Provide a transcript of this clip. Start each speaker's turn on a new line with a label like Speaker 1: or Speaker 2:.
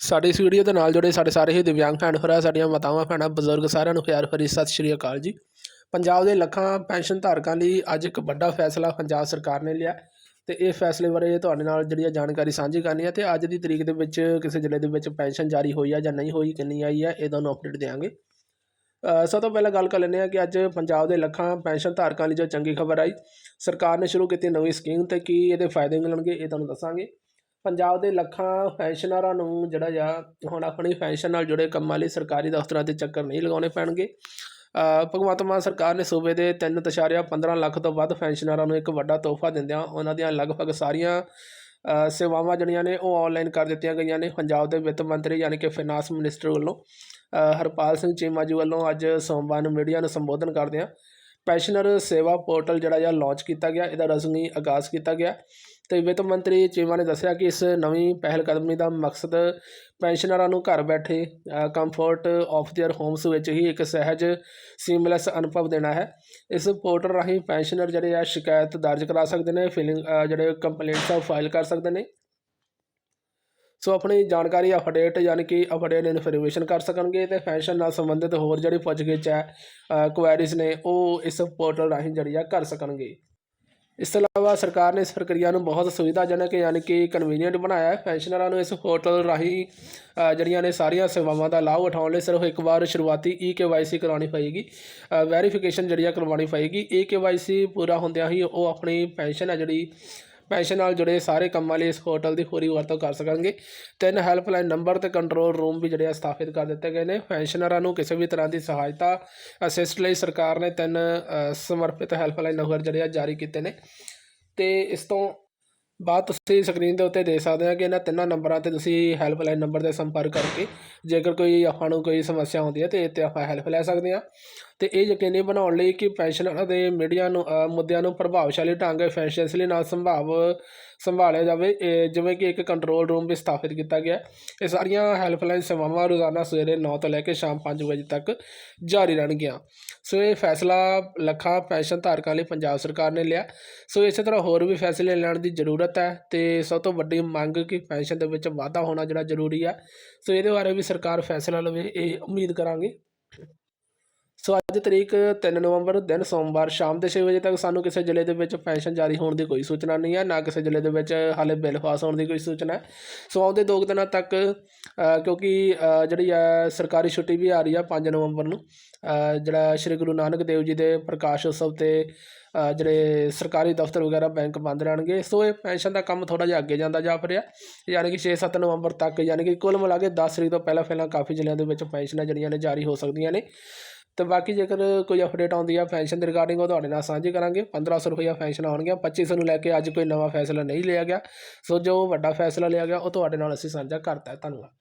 Speaker 1: ਸਾਡੀ ਇਸ ਵੀਡੀਓ ਦੇ ਨਾਲ ਜੁੜੇ ਸਾਡੇ ਸਾਰੇ ਹੀ ਦਿਵਿਆਂਗ ਭੈਣ ਭਰਾ, ਸਾਡੀਆਂ ਮਾਤਾਵਾਂ, ਭੈਣਾਂ, ਬਜ਼ੁਰਗ ਸਾਰਿਆਂ ਨੂੰ ਪਿਆਰ ਭਰੀ ਸਤਿ ਸ਼੍ਰੀ ਅਕਾਲ ਜੀ। ਪੰਜਾਬ ਦੇ ਲੱਖਾਂ ਪੈਨਸ਼ਨ ਧਾਰਕਾਂ ਲਈ ਅੱਜ ਇੱਕ ਵੱਡਾ ਫੈਸਲਾ ਪੰਜਾਬ ਸਰਕਾਰ ਨੇ ਲਿਆ ਤੇ ਇਹ ਫੈਸਲੇ ਬਾਰੇ ਤੁਹਾਡੇ ਨਾਲ ਜਿਹੜੀ ਆ ਜਾਣਕਾਰੀ ਸਾਂਝੀ ਕਰਨੀ ਹੈ ਤੇ ਅੱਜ ਦੀ ਤਰੀਕ ਦੇ ਵਿੱਚ ਕਿਸੇ ਜ਼ਿਲ੍ਹੇ ਦੇ ਵਿੱਚ ਪੈਨਸ਼ਨ ਜਾਰੀ ਹੋਈ ਆ ਜਾਂ ਨਹੀਂ ਹੋਈ, ਕਿੰਨੀ ਆਈ ਆ, ਇਹ ਤੁਹਾਨੂੰ ਅਪਡੇਟ ਦੇਵਾਂਗੇ ਸਭ ਤੋਂ ਪਹਿਲਾਂ ਗੱਲ ਕਰ ਲੈਂਦੇ ਹਾਂ ਕਿ ਅੱਜ ਪੰਜਾਬ ਦੇ ਲੱਖਾਂ ਪੈਨਸ਼ਨ ਧਾਰਕਾਂ ਲਈ ਜੋ ਚੰਗੀ ਖਬਰ ਆਈ, ਸਰਕਾਰ ਨੇ ਸ਼ੁਰੂ ਕੀਤੀ ਨਵੀਂ ਸਕੀਮ ਤੇ ਕੀ ਇਹਦੇ ਫਾਇਦੇ ਮਿਲਣਗੇ ਇਹ ਤੁਹਾਨੂੰ ਦੱਸਾਂਗੇ। ਪੰਜਾਬ ਦੇ ਲੱਖਾਂ ਪੈਨਸ਼ਨਰਾਂ ਨੂੰ ਜਿਹੜਾ ਆ, ਹੁਣ ਆਪਣੀ ਪੈਨਸ਼ਨ ਨਾਲ ਜੁੜੇ ਕੰਮਾਂ ਲਈ ਸਰਕਾਰੀ ਦਫ਼ਤਰਾਂ ਦੇ ਚੱਕਰ ਨਹੀਂ ਲਗਾਉਣੇ ਪੈਣਗੇ। ਭਗਵੰਤ ਮਾਨ ਸਰਕਾਰ ਨੇ ਸੂਬੇ ਦੇ 3.15 ਲੱਖ ਤੋਂ ਵੱਧ ਪੈਨਸ਼ਨਰਾਂ ਨੂੰ ਇੱਕ ਵੱਡਾ ਤੋਹਫਾ ਦਿੰਦਿਆਂ ਉਹਨਾਂ ਦੀਆਂ ਲਗਭਗ ਸਾਰੀਆਂ ਸੇਵਾਵਾਂ ਜਿਹੜੀਆਂ ਨੇ ਉਹ ਆਨਲਾਈਨ ਕਰ ਦਿੱਤੀਆਂ ਗਈਆਂ ਨੇ। ਪੰਜਾਬ ਦੇ ਵਿੱਤ ਮੰਤਰੀ ਯਾਨੀ ਕਿ ਫਾਈਨਾਂਸ ਮਿਨਿਸਟਰ ਵੱਲੋਂ ਹਰਪਾਲ ਸਿੰਘ ਚੀਮਾ ਜੀ ਵੱਲੋਂ ਅੱਜ ਸੋਮਵਾਰ ਨੂੰ ਮੀਡੀਆ ਨੂੰ ਸੰਬੋਧਨ ਕਰਦਿਆਂ ਪੈਨਸ਼ਨਰ ਸੇਵਾ ਪੋਰਟਲ ਜਿਹੜਾ ਜਾਂ ਲਾਂਚ ਕੀਤਾ ਗਿਆ। ਇਹਦਾ ਰਸਮੀ ਆਗਾਜ਼ ਕੀਤਾ ਗਿਆ। ਤੇ ਵਿੱਤ ਮੰਤਰੀ ਚੀਮਾ ਨੇ ਦੱਸਿਆ ਕਿ ਇਸ ਨਵੀਂ ਪਹਿਲ ਕਦਮੀ ਦਾ ਮਕਸਦ ਪੈਨਸ਼ਨਰਾਂ ਨੂੰ ਘਰ ਬੈਠੇ ਕੰਫਰਟ ਆਫ देयर ਹੋਮਸ ਵਿੱਚ ਹੀ ਇੱਕ ਸਹਿਜ ਸੀਮਲੈਸ ਅਨੁਭਵ ਦੇਣਾ ਹੈ ਇਸ ਪੋਰਟਲ ਰਾਹੀਂ ਪੈਨਸ਼ਨਰ ਜਿਹੜੇ ਆ ਸ਼ਿਕਾਇਤ ਦਰਜ ਕਰਾ ਸਕਦੇ ਨੇ ਫੀਲਿੰਗ ਜਿਹੜੇ ਕੰਪਲੇਂਟਸ ਆ ਫਾਈਲ ਕਰ ਸਕਦੇ ਨੇ ਸੋ ਆਪਣੀ ਜਾਣਕਾਰੀ ਅਪਡੇਟ ਯਾਨੀ ਕਿ ਅਪਡੇਟ ਇਨਫੋਰਮੇਸ਼ਨ ਕਰ ਸਕਣਗੇ ਤੇ ਪੈਨਸ਼ਨ ਨਾਲ ਸੰਬੰਧਿਤ ਹੋਰ ਜਿਹੜੀ ਪੁੱਛਗਿੱਛ ਹੈ ਕੁਐਰੀਜ਼ ਨੇ ਉਹ ਇਸ ਪੋਰਟਲ ਰਾਹੀਂ ਜਿਹੜੀ ਆ ਕਰ ਸਕਣਗੇ ਇਸ ਤੋਂ ਇਲਾਵਾ ਸਰਕਾਰ ਨੇ ਇਸ ਪ੍ਰਕਿਰਿਆ ਨੂੰ ਬਹੁਤ ਸੁਵਿਧਾਜਨਕ ਯਾਨੀ ਕਿ ਕਨਵੀਨੀਅੰਟ ਬਣਾਇਆ। ਹੈ ਪੈਨਸ਼ਨਰਾਂ ਨੂੰ ਇਸ ਹੋਟਲ ਰਾਹੀਂ ਜਿਹੜੀਆਂ ਨੇ ਸਾਰੀਆਂ ਸੇਵਾਵਾਂ ਦਾ ਲਾਭ ਉਠਾਉਣ ਲਈ ਸਿਰਫ ਇੱਕ ਵਾਰ ਸ਼ੁਰੂਆਤੀ ਈ ਕੇਵਾਈਸੀ ਕਰਾਉਣੀ ਪਏਗੀ। ਵੈਰੀਫਿਕੇਸ਼ਨ ਜਿਹੜੀ ਆ ਕਰਵਾਉਣੀ ਪਏਗੀ। ਈ ਕੇਵਾਈਸੀ ਪੂਰਾ ਹੁੰਦਿਆਂ ਹੀ ਉਹ ਆਪਣੀ ਪੈਨਸ਼ਨ ਹੈ ਜਿਹੜੀ ਪੈਨਸ਼ਨ ਨਾਲ ਜੁੜੇ ਸਾਰੇ ਕੰਮਾਂ ਲਈ ਇਸ ਹੋਟਲ ਦੀ ਪੂਰੀ ਵਰਤੋਂ ਕਰ ਸਕਣਗੇ। ਤਿੰਨ ਹੈਲਪਲਾਈਨ ਨੰਬਰ ਤੇ ਕੰਟਰੋਲ ਰੂਮ ਵੀ ਜਿਹੜੇ ਆ ਸਥਾਪਿਤ ਕਰ ਦਿੱਤੇ ਗਏ ਨੇ। ਪੈਨਸ਼ਨਰਾਂ ਨੂੰ ਕਿਸੇ ਵੀ ਤਰ੍ਹਾਂ ਦੀ ਸਹਾਇਤਾ ਅਸਿਸਟ ਲਈ ਸਰਕਾਰ ਨੇ ਤਿੰਨ ਸਮਰਪਿਤ ਹੈਲਪਲਾਈਨ ਨੰਬਰ ਜਿਹੜੇ ਆ ਜਾਰੀ ਕੀਤੇ ਨੇ। ਤੇ ਇਸ ਤੋਂ ਬਾਅਦ ਤੁਸੀਂ ਸਕਰੀਨ ਦੇ ਉੱਤੇ ਦੇ ਸਕਦੇ ਆ ਕਿ ਇਹਨਾਂ ਤਿੰਨਾਂ ਨੰਬਰਾਂ ਤੇ ਤੁਸੀਂ ਹੈਲਪਲਾਈਨ ਨੰਬਰ ਤੇ ਸੰਪਰਕ ਕਰਕੇ ਜੇਕਰ ਕੋਈ ਆਪਾਂ ਨੂੰ ਕੋਈ ਸਮੱਸਿਆ ਹੁੰਦੀ ਹੈ ਤੇ ਇੱਥੇ ਆਪਾਂ ਹੈਲਪ ਲੈ ਸਕਦੇ ਹਾਂ ਤੇ ਇਹ ਯਕੀਨੀ ਬਣਾਉਣ ਲਈ ਕਿ ਪੈਨਸ਼ਨਰਾਂ ਦੇ ਮੀਡੀਆ ਨੂੰ ਮੁੱਦਿਆਂ ਨੂੰ ਪ੍ਰਭਾਵਸ਼ਾਲੀ ਢੰਗ ਐਫੀਸ਼ੀਐਂਸਲੀ ਨਾਲ ਸੰਭਾਵ, ਸੰਭਾਲਿਆ ਜਾਵੇ ਜਿਵੇਂ ਕਿ ਇੱਕ ਕੰਟਰੋਲ ਰੂਮ ਵੀ ਸਥਾਪਿਤ ਕੀਤਾ ਗਿਆ। ਇਹ ਸਾਰੀਆਂ ਹੈਲਪਲਾਈਨ ਸੇਵਾਵਾਂ ਰੋਜ਼ਾਨਾ ਸਵੇਰੇ 9 ਤੋਂ ਲੈ ਕੇ ਸ਼ਾਮ 5 ਵਜੇ ਤੱਕ ਜਾਰੀ ਰਹਿਣਗੀਆਂ। ਸੋ ਇਹ ਫੈਸਲਾ ਲੱਖਾਂ ਪੈਨਸ਼ਨ ਧਾਰਕਾਂ ਲਈ ਪੰਜਾਬ ਸਰਕਾਰ ਨੇ ਲਿਆ। ਸੋ ਇਸੇ ਤਰ੍ਹਾਂ ਹੋਰ ਵੀ ਫੈਸਲੇ ਲੈਣ ਦੀ ਜ਼ਰੂਰਤ ਹੈ ਤੇ ਸਭ ਤੋਂ ਵੱਡੀ ਮੰਗ ਕਿ ਪੈਨਸ਼ਨ ਦੇ ਵਿੱਚ ਵਾਧਾ ਹੋਣਾ ਜਿਹੜਾ ਜ਼ਰੂਰੀ ਆ। ਸੋ ਇਹਦੇ ਬਾਰੇ ਵੀ ਸਰਕਾਰ ਫੈਸਲਾ ਲਵੇ, ਇਹ ਉਮੀਦ ਕਰਾਂਗੇ। ਸੋ ਅੱਜ ਤਰੀਕ 3 ਨਵੰਬਰ, ਦਿਨ ਸੋਮਵਾਰ, ਸ਼ਾਮ ਦੇ 6 ਵਜੇ ਤੱਕ ਸਾਨੂੰ ਕਿਸੇ ਜ਼ਿਲ੍ਹੇ ਦੇ ਵਿੱਚ ਪੈਨਸ਼ਨ ਜਾਰੀ ਹੋਣ ਦੀ ਕੋਈ ਸੂਚਨਾ ਨਹੀਂ ਹੈ, ਨਾ ਕਿਸੇ ਜ਼ਿਲ੍ਹੇ ਦੇ ਵਿੱਚ ਹਾਲੇ ਬਿੱਲ ਪਾਸ ਹੋਣ ਦੀ ਕੋਈ ਸੂਚਨਾ ਹੈ। ਸੋ ਆਉਂਦੇ ਦੋ ਕੁ ਦਿਨਾਂ ਤੱਕ ਕਿਉਂਕਿ ਜਿਹੜੀ ਹੈ ਸਰਕਾਰੀ ਛੁੱਟੀ ਵੀ ਆ ਰਹੀ ਹੈ 5 ਨਵੰਬਰ ਨੂੰ ਜਿਹੜਾ ਸ਼੍ਰੀ ਗੁਰੂ ਨਾਨਕ ਦੇਵ ਜੀ ਦੇ ਪ੍ਰਕਾਸ਼ ਉਤਸਵ ਤੇ ਜਿਹੜੇ ਸਰਕਾਰੀ ਦਫ਼ਤਰ ਵਗੈਰਾ ਬੈਂਕ ਬੰਦ ਰਹਿਣਗੇ। ਸੋ ਇਹ ਪੈਨਸ਼ਨ ਦਾ ਕੰਮ ਥੋੜਾ ਜਿਹਾ ਅੱਗੇ ਜਾਂਦਾ ਜਾ ਰਿਹਾ ਯਾਨੀ ਕਿ 6-7 ਨਵੰਬਰ ਤੱਕ, ਯਾਨੀ ਕਿ ਕੁੱਲ ਮਿਲਾ ਕੇ 10 ਤਰੀਕ ਤੋਂ ਪਹਿਲਾਂ ਪਹਿਲਾਂ ਕਾਫੀ ਜ਼ਿਲ੍ਹਿਆਂ ਦੇ ਵਿੱਚ ਪੈਨਸ਼ਨਾਂ ਜਿਹੜੀਆਂ ਨੇ ਜਾਰੀ ਹੋ ਸਕਦੀਆਂ ਨੇ। ਤੇ ਬਾਕੀ ਜੇਕਰ ਕੋਈ ਅਪਡੇਟ ਆਉਂਦੀ ਆ ਪੈਨਸ਼ਨ ਦੇ ਰਿਗਾਰਡਿੰਗ ਉਹ ਤੁਹਾਡੇ ਨਾਲ ਸਾਂਝੀ ਕਰਾਂਗੇ। 1500 ਰੁਪਈਆ ਪੈਨਸ਼ਨ ਆਉਣਗੀਆਂ 2500 ਨੂੰ ਲੈ ਕੇ ਅੱਜ ਕੋਈ ਨਵਾਂ ਫੈਸਲਾ ਨਹੀਂ ਲਿਆ ਗਿਆ। ਸੋ ਜੋ ਵੱਡਾ ਫੈਸਲਾ ਲਿਆ ਗਿਆ, ਉਹ ਤੁਹਾਡੇ ਨਾਲ ਅਸੀਂ ਸਾਂਝਾ ਕਰਤਾ। ਧੰਨਵਾਦ।